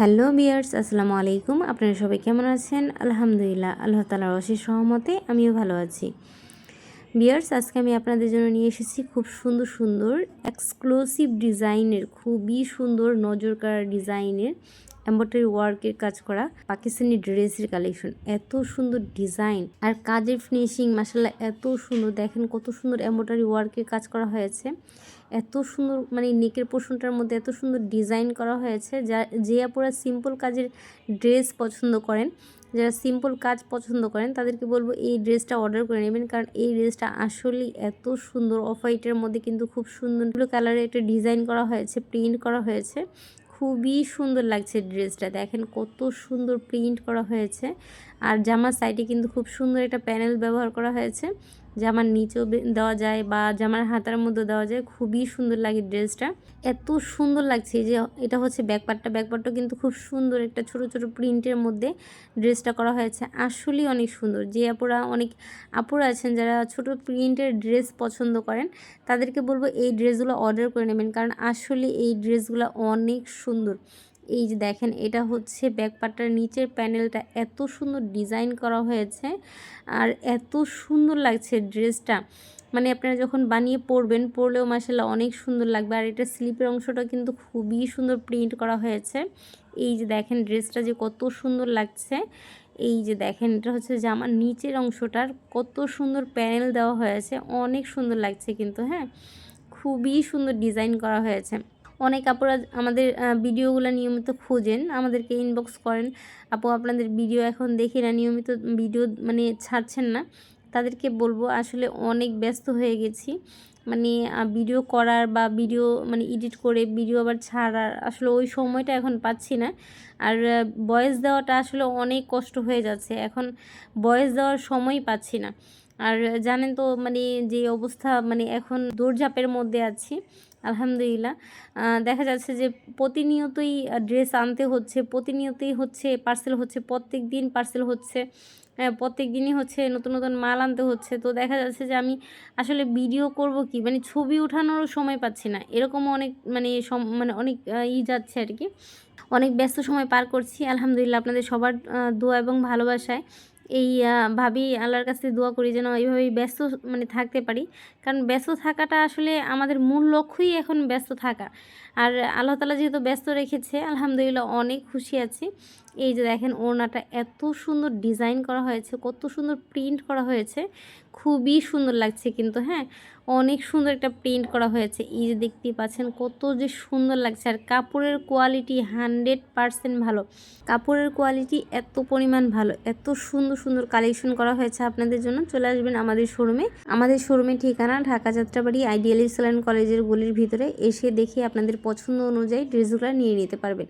Hello বিয়ার্স আসসালামু আলাইকুম। আপনারা সবাই কেমন আছেন? আলহামদুলিল্লাহ, আল্লাহ তালার অশেষ সহমতে আমিও ভালো আছি। বিয়ার্স আজকে আমি আপনাদের জন্য নিয়ে এসেছি খুব সুন্দর সুন্দর এক্সক্লুসিভ ডিজাইনের খুবই সুন্দর নজর কাড়া ডিজাইনের এম্ব্রয়ডারি ওয়ার্কের কাজ করা পাকিস্তানি ড্রেসের কালেকশন। এত সুন্দর ডিজাইন আর কাজের ফিনিশিং মাসাল্লাহ এত সুন্দর। দেখেন কত সুন্দর এম্ব্রয়ডারি ওয়ার্কের কাজ করা হয়েছে। এত সুন্দর মানে নেকের পোষণটার মধ্যে এত সুন্দর ডিজাইন করা হয়েছে। যা, যে আপনারা সিম্পল কাজের ড্রেস পছন্দ করেন, যারা সিম্পল কাজ পছন্দ করেন, তাদেরকে বলব এই ড্রেসটা অর্ডার করে নেবেন। কারণ এই ড্রেসটা আসলেই এত সুন্দর, অফ হোয়াইটের মধ্যে কিন্তু খুব সুন্দর কালারে একটা ডিজাইন করা হয়েছে, প্রিন্ট করা হয়েছে। খুবই সুন্দর লাগছে ড্রেসটা। দেখেন কত সুন্দর প্রিন্ট করা হয়েছে। আর জামার সাইডে কিন্তু খুব সুন্দর একটা প্যানেল ব্যবহার করা হয়েছে। জামার নিচেও দেওয়া যায় বা জামার হাতার মধ্যে দেওয়া যায়, খুবই সুন্দর লাগে ড্রেসটা। এত সুন্দর লাগছে যে, এটা হচ্ছে ব্যাকপারটা ব্যাকপারটা কিন্তু খুব সুন্দর একটা ছোট ছোট প্রিন্টের মধ্যে ড্রেসটা করা হয়েছে। আসলেই অনেক সুন্দর। যে আপুরা, অনেক আপুরা আছেন যারা ছোট প্রিন্টের ড্রেস পছন্দ করেন, তাদেরকে বলব এই ড্রেসগুলো অর্ডার করে নেবেন। কারণ আসলে এই ড্রেসগুলো অনেক সুন্দর। এই যে দেখেন, এটা হচ্ছে ব্যাকপারটার নিচের প্যানেলটা এত সুন্দর ডিজাইন করা হয়েছে আর এত সুন্দর লাগছে ড্রেসটা। মানে আপনারা যখন বানিয়ে পরবেন, পরলেও মাসাল্লাহ অনেক সুন্দর লাগবে। আর এটা স্লিপের অংশটা কিন্তু খুবই সুন্দর প্রিন্ট করা হয়েছে। এই যে দেখেন, ড্রেসটা যে কত সুন্দর লাগছে। এই যে দেখেন, এটা হচ্ছে জামার নিচের অংশটার কত সুন্দর প্যানেল দেওয়া হয়েছে। অনেক সুন্দর লাগছে কিন্তু হ্যাঁ? খুবই সুন্দর ডিজাইন করা হয়েছে। অনেক আপুরা আমাদের ভিডিওগুলো নিয়মিত খোঁজেন, আমাদেরকে ইনবক্স করেন। আপু, আপনাদের ভিডিও এখন দেখি না, নিয়মিত ভিডিও মানে ছাড়ছেন না। তাদেরকে বলব আসলে অনেক ব্যস্ত হয়ে গেছি। মানে ভিডিও করার বা ভিডিও মানে এডিট করে ভিডিও আবার ছাড়ার আসলে ওই সময়টা এখন পাচ্ছি না। আর বয়েস দেওয়াটা আসলে অনেক কষ্ট হয়ে যাচ্ছে। এখন বয়েস দেওয়ার সময় পাচ্ছি না। আর জানেন তো মানে যে অবস্থা মানে এখন দৌড়ঝাঁপের মধ্যে আছি। আলহামদুলিল্লাহ। দেখা যাচ্ছে যে প্রতিনিয়তই ড্রেস আনতে হচ্ছে, প্রতিনিয়তই হচ্ছে পার্সেল হচ্ছে, প্রত্যেক দিন পার্সেল হচ্ছে প্রত্যেক দিনই হচ্ছে নতুন নতুন মাল আনতে হচ্ছে। তো দেখা যাচ্ছে যে আমি আসলে ভিডিও করব কি? মানে ছবি ওঠানোরও সময় পাচ্ছি না। এরকমও অনেক মানে মানে অনেক ই যাচ্ছে আর কি। অনেক ব্যস্ত সময় পার করছি। আলহামদুলিল্লাহ আপনাদের সবার দোয়া এবং ভালোবাসায়। এই ভাবি আল্লাহর কাছে দোয়া করি যেন এইভাবেই ব্যস্ত মানে থাকতে পারি। কারণ ব্যস্ত থাকাটা আসলে আমাদের মূল লক্ষ্যই এখন ব্যস্ত থাকা। আর আল্লাহ তালা যেহেতু ব্যস্ত রেখেছে, আলহামদুলিল্লাহ অনেক খুশি আছি। এই যে দেখেন ওড়নাটা এত সুন্দর ডিজাইন করা হয়েছে, কত সুন্দর প্রিন্ট করা হয়েছে। খুবই সুন্দর লাগছে কিন্তু হ্যাঁ? অনেক সুন্দর একটা প্রিন্ট করা হয়েছে। এই যে দেখতেই পাচ্ছেন কত যে সুন্দর লাগছে। আর কাপড়ের কোয়ালিটি হান্ড্রেড পারসেন্ট ভালো। কাপড়ের কোয়ালিটি এত পরিমাণ ভালো, এত সুন্দর সুন্দর কালেকশন করা হয়েছে আপনাদের জন্য। চলে আসবেন আমাদের শোরুমে আমাদের শোরুমের ঠিকানা ঢাকা যাত্রাবাড়ি আইডিয়াল ইসলাম কলেজের গলির ভিতরে। এসে দেখে আপনাদের পছন্দ অনুযায়ী ড্রেসগুলো নিয়ে নিতে পারবেন।